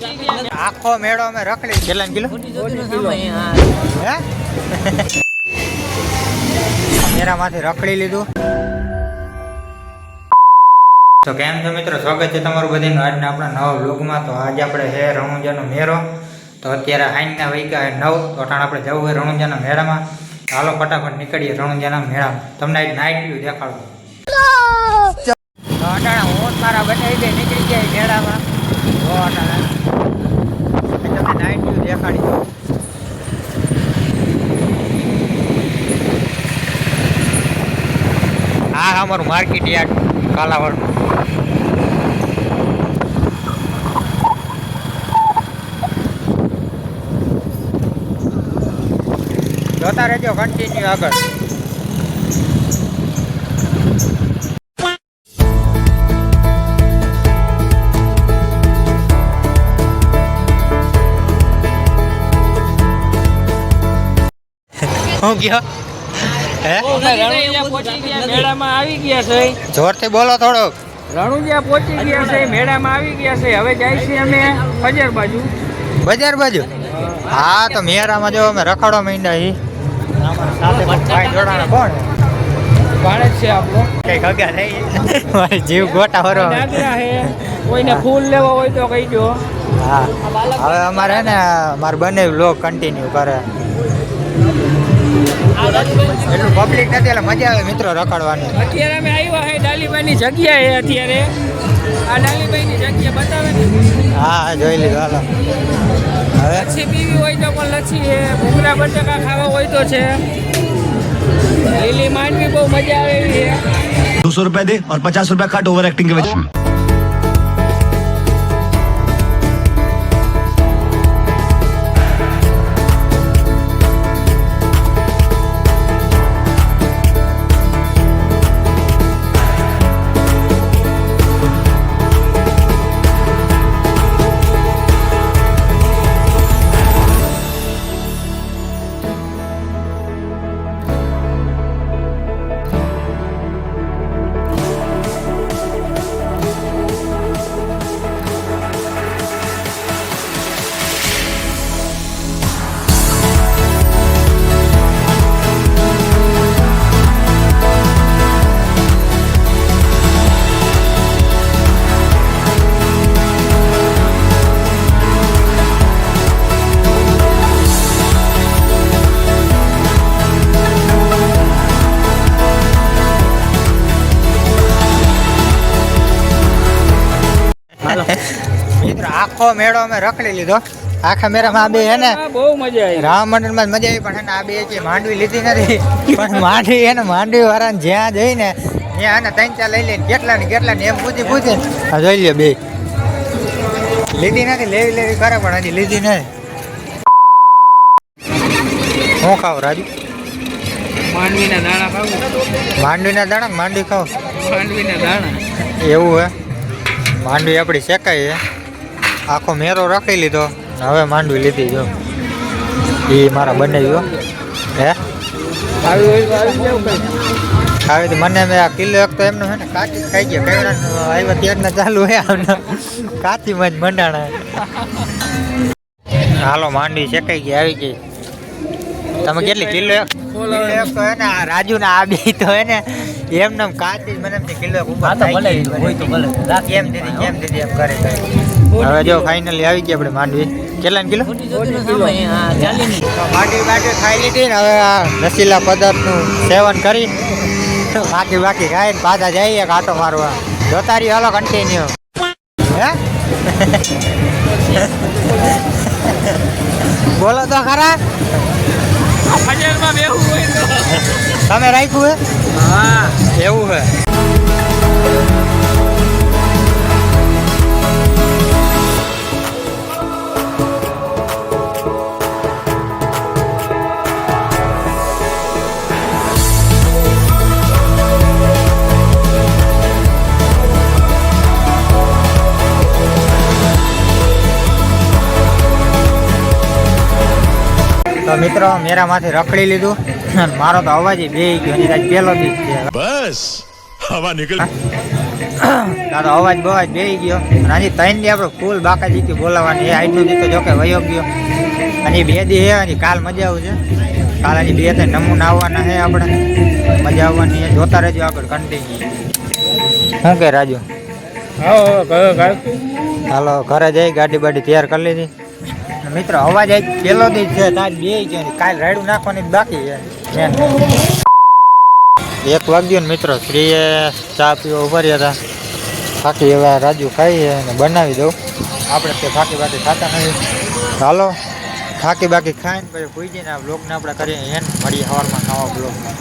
આખો મેળો અમે રખડી કેટલા કિલો? હે? મેરામાંથી રખડી લીધું. તો કેમ છો મિત્રો? સ્વાગત છે તમારું બધાનું. આજના આપણા નવા બ્લોગમાં તો આજે આપણે છે રણુંજાનો મેળો. તો અત્યારે હાઈના વૈકા નવ. તો આપણે જવું હોય રણુંજાના મેળામાં. હાલો ફટાફટ નીકળીએ રણુંજાના મેળામાં. તમને આજ નાઇટ વ્યૂ દેખાડું. અટાણા હું મારા બધા નીકળી ગયા મેળામાં. તમને નાઇટ વ્યૂ દેખાડી દઉં આ અમારું માર્કેટ યાર્ડ કાલાવડનું. જોતા રહેજો કન્ટિન્યુ આગળ. હું? ગયો હે રણુંજા પહોંચી ગયા મેળામાં આવી ગયા છે. જોરથી બોલો થોડોક રણુંજા પહોંચી ગયા છે મેળામાં આવી ગયા છે. હવે જાય છે અમે બજાર બાજુ. બજાર બાજુ? હા તો મેળામાં જો અમે રખાડો માંડ્યા હી. જીવ ગોટા છે કોઈને ફૂલ લેવા હોય તો કહી દો હા. હવે અમારે ને મારે બંને લોક કન્ટિન્યુ કરે. એટલું પબ્લિક નથી એટલે મજા આવે મિત્રો રખડવાની. અત્યારે અમે આવ્યા હે ડાલીભાઈની જગ્યાએ અત્યારે. આ ડાલીભાઈની જગ્યા બતાવે ને. હા જોઈ લીધું હાલો. હવે? લચ્છી પીવી હોય તો પણ લચ્છી એ ભૂંગરા બટાકા ખાવા હોય તો છે. લીલી માંડવી બહુ મજા આવે એવી છે. દોસો રૂપિયા દે ઓર પચાસ રૂપિયા કાટ ઓવર એક્ટિંગ કે વચ્ચે આખો મેળો અમે રખડી લીધો. આખા મેળામાં આ બે હે ને બહુ મજા આવી. રામ જ મજા આવી પણ આ બે જે માંડવી લીધી નથી. પણ માંડવી એને માંડવી વાળાને જ્યાં જઈને ત્યાં એને ત્રણ ચાર લઈ લઈને કેટલા ને કેટલા ને એમ પૂછી પૂછી જોઈ લે બે. લીધી નથી લેવી લેવી કરે પણ હજી લીધી નથી. શું ખાવ રાજુ? માંડવીના દાણા ખાવ? માંડવીના દાણા માંડવી ખાવ? માંડવીના દાણા. એવું હે? માંડવી આપણી શેકાઈ છે આખો મેરો રાખી લીધો. હવે માંડવી લીધી જો. એ મારા બંને જો. હે? આવી તો મને મેં આ કિલ્લો એક તો એમનો હે ને કાચી ખાઈ ગયા. કેવડા આવ્યા ત્યારના ચાલુ હે આમને કાચીમાં જ મંડાણા. હાલો માંડવી શેકાઈ ગઈ આવી ગઈ. તમે કેટલી કિલ્લો એક? એક તો હે ને રાજુ ને આ બે તો હે ને એમને એમ કાચી મને કિલ્લો ઊભા. કેમ દીધી કેમ દીધી એમ કરે હવે જો ફાઇનલી આવી ગયા આપણે માંડવી. કેટલા કિલો? બાકી માંડવી ખાઈ લીધી ને હવે આ નશીલા પદાર્થનું સેવન કરી. બાકી બાકી ખાઈને પાછા જઈએ કાંટો મારવા. જોતા રહ્યો હાલો કન્ટિન્યુ હે? બોલો તો ખરા. તમે રાખ્યું હે? હા. એવું હે. મિત્રો મેરામાંથી રખડી લીધું. અને મારો તો અવાજ બે ગયો અને કાંઈ પહેલો બી બસ હવા નીકળ. તારો અવાજ બવાજ બે ગયો. અને હજી ત્રણ દી આપણે ફૂલ બાકા થી બોલાવવાની એ આટલું દી તો જોકે વયો ગયો. અને બે દી હે અને કાલ મજા આવશે. કાલ હજી બે ત્રણ નમૂના આવવાના હે આપણે. મજા આવવાની જોતા રહેજો આગળ કન્ટિન્યુ શું કે રાજુ? હાલો ઘરે જઈ ગાડી બાડી તૈયાર કરી લીધી. મિત્રો, અવાજ આજ પેલો દી છે તાજ બે ગયો કાલ રાયડું નાખવાની બાકી છે. એક વાગ્યું ને મિત્રો શ્રીએ ચા પીવો ઉભર્યા હતા. ફાકી એવા રાજુ ખાઈએ અને બનાવી દઉં. આપણે તે ફાકી બાકી ખાતા નથી. હાલો ફાકી બાકી ખાઈને પછી ભૂઈ જઈને આ બ્લોગને આપણે કરીએ, એને મળીએ સવારમાં નવા બ્લોગમાં